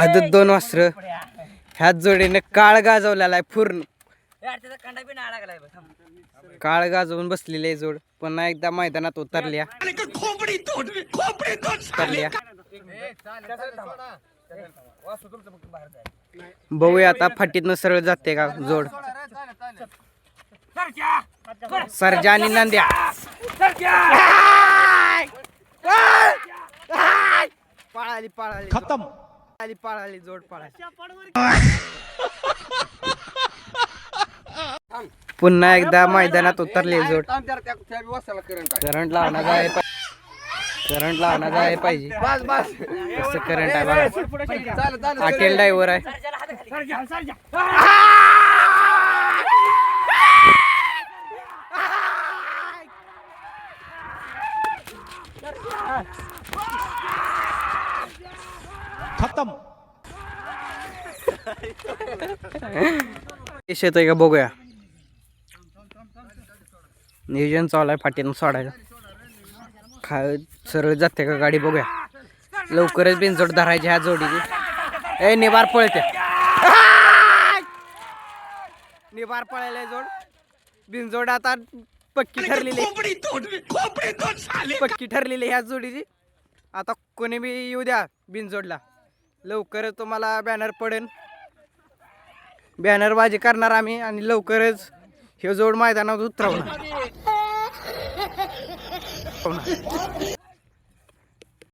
आदत दोन वास्त्र. ह्याच जोडीने काळ गाजवलेला आहे पूर्ण. काळ गाजवून बसलेली आहे जोड. पुन्हा एकदा मैदानात उतरल्या. उतरल्या. बघूया आता फाटीतनं सरळ जाते का जोड. सरजा आणि नंद्या. पळाली पळाली. खतम. पळाली पळाली जोड पळाली. पुन्हा एकदा मैदानात उतरले जोड. करंट लावण्याचा आहे. करंट लावण्याचा आहे पाहिजे. कसं करंट आहे बघा. अटेल ड्रायव्हर आहे. यश येतंय का? बघूया. नियोजन चालू आहे फाटीनं सोडायला खा सरळ जाते का गाडी बघूया. लवकरच बिनजोड धरायची ह्या जोडीची. ए निबार पळते. निबार पळायला जोड. बिनजोड आता पक्की ठरलेली. पक्की ठरलेली ह्या जोडीची. आता कोणी बी येऊ द्या बिनजोडला. लवकरच तुम्हाला बॅनर पडेल बॅनरबाजी करणार आम्ही आणि लवकरच हे जोड मैदानात उतरवणार.